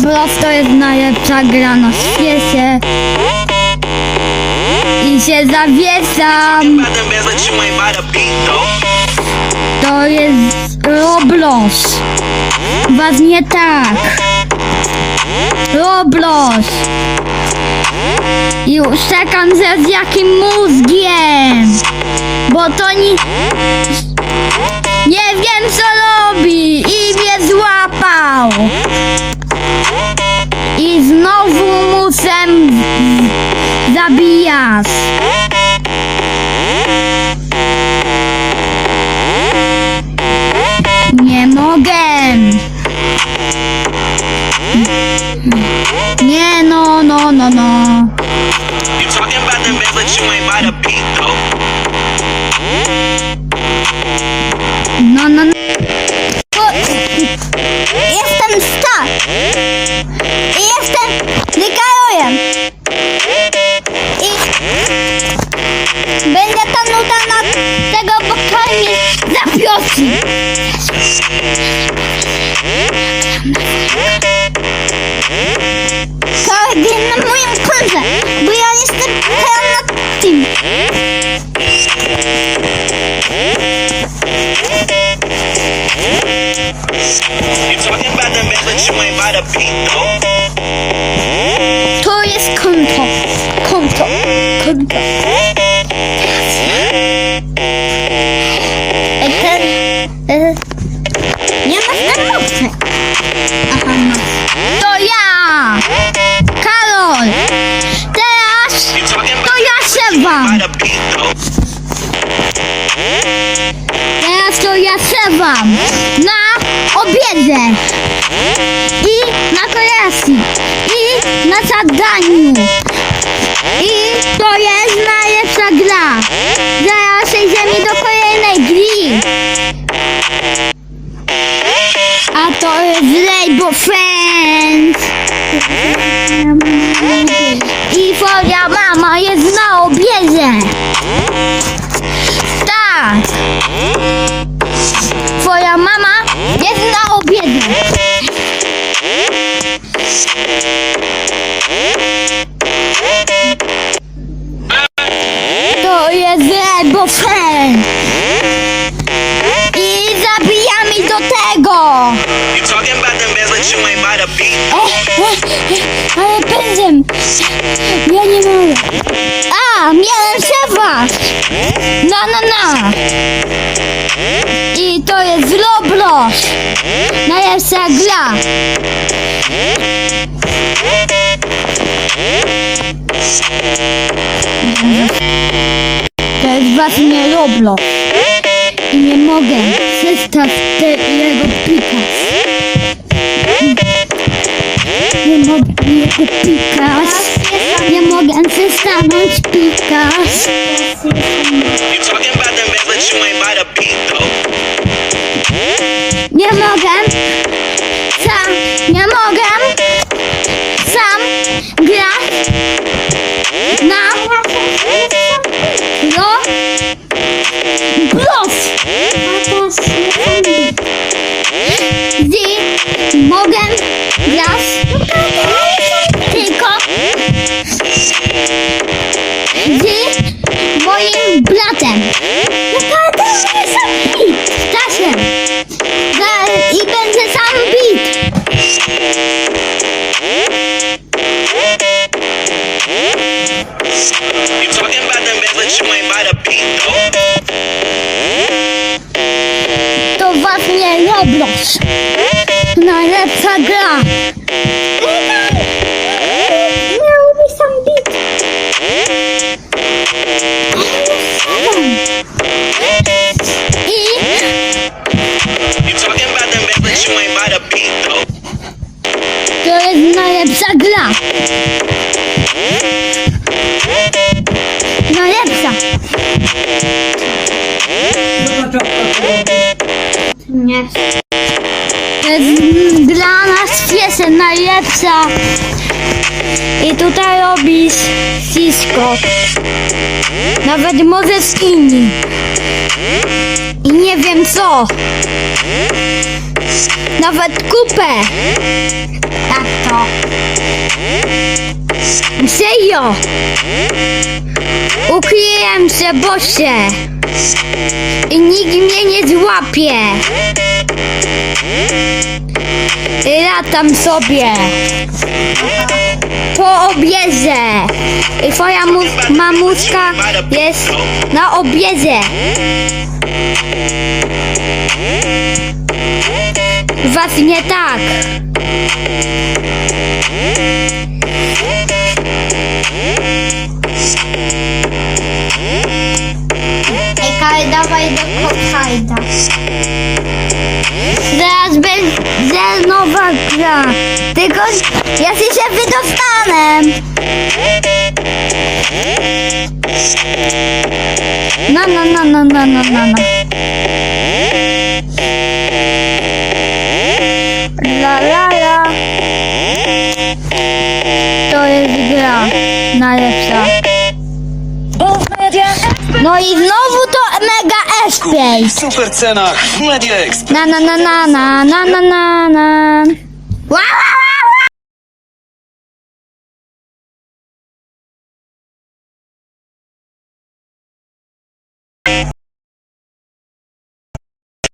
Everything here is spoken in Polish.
Bros to jest najlepsza gra na świecie. I się though. To jest Roblox. Was nie tak. Roblox. Już czekam ze z jakim mózgiem. Bo to ni... Nie wiem co robi i mnie złapał. I znowu muszę zabijać. Nie mogę. Nie no, no, no, no. Jestem star. Jestem Mikołajem. I będę nuta na tego bokalnie zapiosi. Każdy To jest konto. Konto. Konto. Ten, e, nie masz emocje. Aha, masz. To ja! Karol! Teraz to ja beat though. Teraz to ja siewam. Na obiedzie. Zadaniu. I to jest najlepsza gra. Zaraz przejdziemy do kolejnej gry. A to jest Rainbow Friends. I twoja mama jest na obiedzie. Tak. By the beat. E, e, e, ale pędzem. Ja nie mogę. A, miałem szefa. Na, na, na. I to jest Roblox. Najlepsza gra. Jest właśnie Roblox. I nie mogę przestać tego pikać. Nie mogę jego pikać. Nie mogę przestanąć pikać. Jest dla nas świecie najlepsza. I tutaj robisz Cisco. Nawet może skinny. I nie wiem co. Nawet kupę. Tak to. Serio. Ukryję się, bo się. I nikt mnie nie złapie. Latam sobie. Po obiedzie. I twoja mu- mamuszka jest na obiedzie. Was nie tak. Ej, Kale, dawaj do Kokhajda. Zaraz będzie nowa gra. Tylko ja się wydostanę. No, no, no, no, no, no, no, no. La, la, la. To jest gra najlepsza. No i znowu to Mega Escape. Super cenach w Media Expert. Na na na na na na na na na.